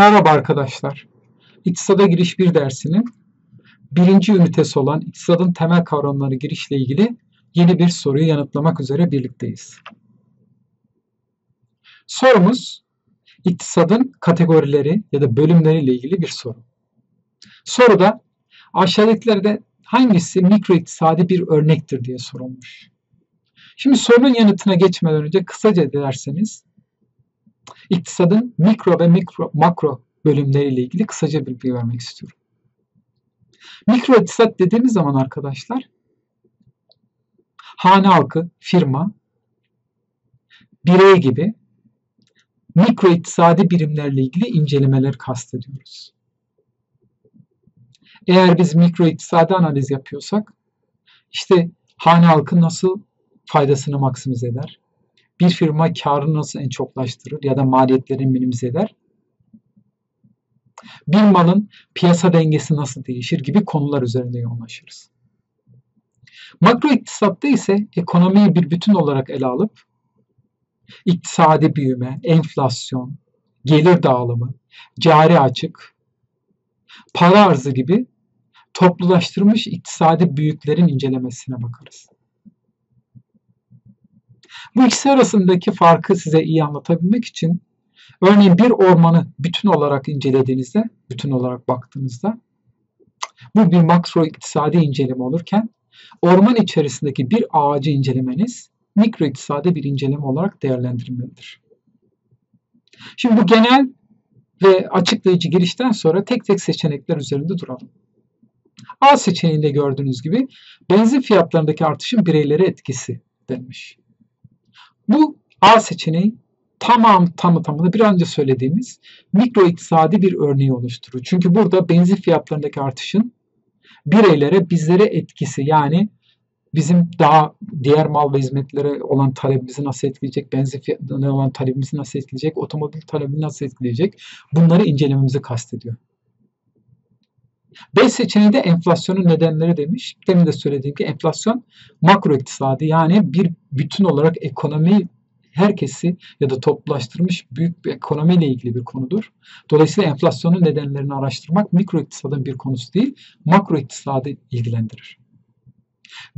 Merhaba arkadaşlar. İktisada giriş bir dersinin birinci ünitesi olan iktisadın temel kavramları girişle ilgili yeni bir soruyu yanıtlamak üzere birlikteyiz. Sorumuz iktisadın kategorileri ya da bölümleriyle ilgili bir soru. Soruda aşağıdakilerde hangisi mikro iktisadi bir örnektir diye sorulmuş. Şimdi sorunun yanıtına geçmeden önce kısaca derseniz iktisadın mikro ve mikro, makro bölümleriyle ilgili kısaca bilgi vermek istiyorum. Mikro iktisat dediğimiz zaman arkadaşlar hane halkı, firma, birey gibi mikro iktisadi birimlerle ilgili incelemeler kastediyoruz. Eğer biz mikro iktisadi analiz yapıyorsak işte hane halkı nasıl faydasını maksimize eder? Bir firma karını nasıl en çoklaştırır ya da maliyetlerini minimize eder? Bir malın piyasa dengesi nasıl değişir gibi konular üzerinde yoğunlaşırız. Makro iktisatta ise ekonomiyi bir bütün olarak ele alıp iktisadi büyüme, enflasyon, gelir dağılımı, cari açık, para arzı gibi toplulaştırmış iktisadi büyüklerin incelemesine bakarız. Bu ikisi arasındaki farkı size iyi anlatabilmek için örneğin bir ormanı bütün olarak incelediğinizde, bütün olarak baktığınızda bu bir makro iktisadi inceleme olurken orman içerisindeki bir ağacı incelemeniz mikro iktisadi bir inceleme olarak değerlendirilmelidir. Şimdi bu genel ve açıklayıcı girişten sonra tek tek seçenekler üzerinde duralım. A seçeneğinde gördüğünüz gibi benzin fiyatlarındaki artışın bireylere etkisi denmiş. Bu A seçeneği tamam tamı tamına bir önce söylediğimiz mikro iktisadi bir örneği oluşturur. Çünkü burada benzin fiyatlarındaki artışın bireylere, bizlere etkisi yani bizim daha diğer mal ve hizmetlere olan talebimizi nasıl etkileyecek, benzin fiyatlarına olan talebimizi nasıl etkileyecek, otomobil talebini nasıl etkileyecek bunları incelememizi kastediyor. B seçeneği de enflasyonun nedenleri demiş. Demin de söylediğim gibi enflasyon makro iktisadi yani bir bütün olarak ekonomi herkesi ya da toplaştırmış büyük bir ekonomiyle ilgili bir konudur. Dolayısıyla enflasyonun nedenlerini araştırmak mikro iktisadın bir konusu değil, makro iktisadı ilgilendirir.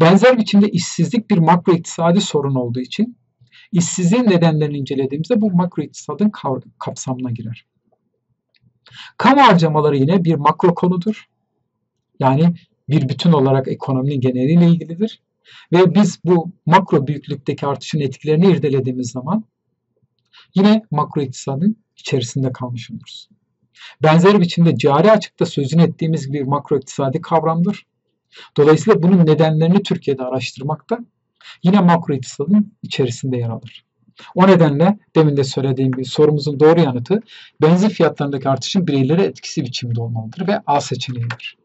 Benzer biçimde işsizlik bir makro iktisadi sorun olduğu için işsizliğin nedenlerini incelediğimizde bu makro iktisadın kapsamına girer. Kamu harcamaları yine bir makro konudur. Yani bir bütün olarak ekonominin geneliyle ilgilidir. Ve biz bu makro büyüklükteki artışın etkilerini irdelediğimiz zaman yine makro iktisadın içerisinde kalmış oluruz. Benzer biçimde cari açıkta sözünü ettiğimiz bir makro iktisadi kavramdır. Dolayısıyla bunun nedenlerini Türkiye'de araştırmakta yine makro iktisadın içerisinde yer alır. O nedenle demin de söylediğim gibi sorumuzun doğru yanıtı benzin fiyatlarındaki artışın bireylere etkisi biçimde olmalıdır ve A seçeneğidir.